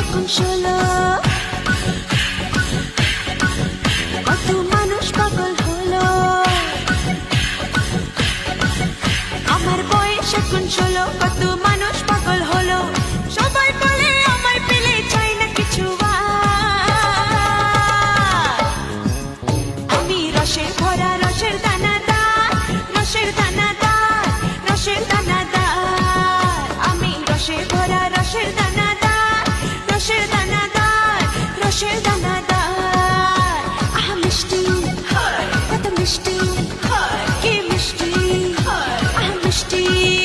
এখন ষোলো। কত মানুষ পাগল হলো। আমার বয়স এখন ষোলো, কত মানুষ পাগল হলো। সবাই বলে আমায় পেলে চাই না কিছু আমি রসের ভরা, রসের রসের রসের আমি ভরা, রসের Hi. Hi. Hi. Hi. Hi. Hi. Hi. Hi. Hi.